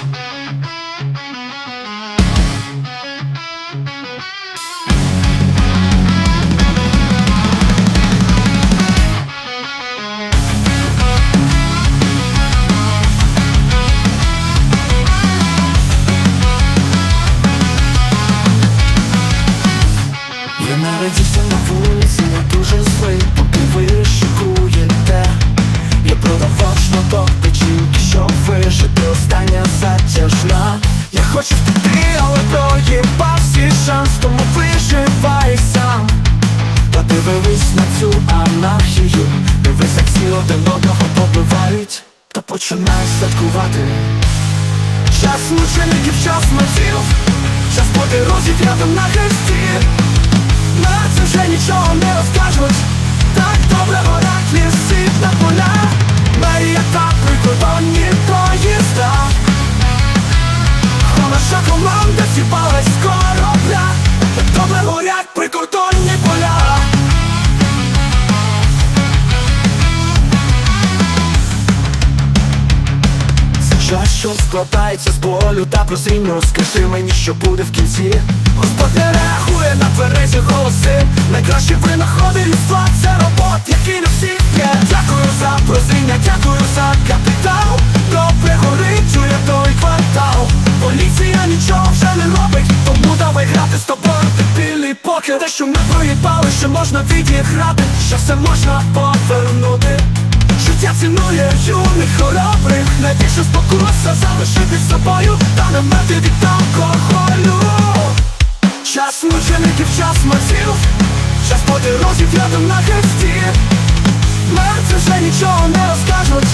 Bye. Подивились на цю анархію. Дивись, як всі один одного побивають. Та починай святкувати. Час мучеників, час мазів Час подорожів рядом на хресті. На це вже нічого не розкажуть. Так добре горять ліси на поля Мерія та прикордонні поїзда. А наша команда сіпалась корабля? Добре горять прикордонні Це що складається з болю та прозріння Скажи мені, що буде в кінці. Господь не реагує на тверезі голоси. Найкращі винаходи людства це робот, який не всіх є. Дякую за прозріння, дякую за капітал. Добре горить, чує той квартал. Поліція нічого вже не робить Тому давай грати з тобою. Підпільний покер Те, що ми проїбали, що можна відіграти Що все можна повернути Життя цінує юних хоробрих. Найбільше спокуса з собою Та не мати від алкоголю. Час мучеників, час мазів Час подорожів рядом на хресті. Мерці вже нічого не розкажуть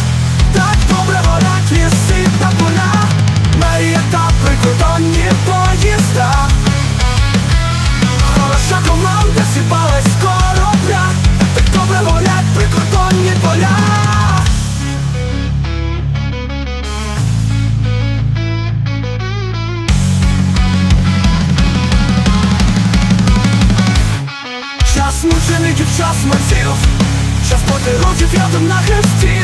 Час мучеників, час мазів років рядом на хресті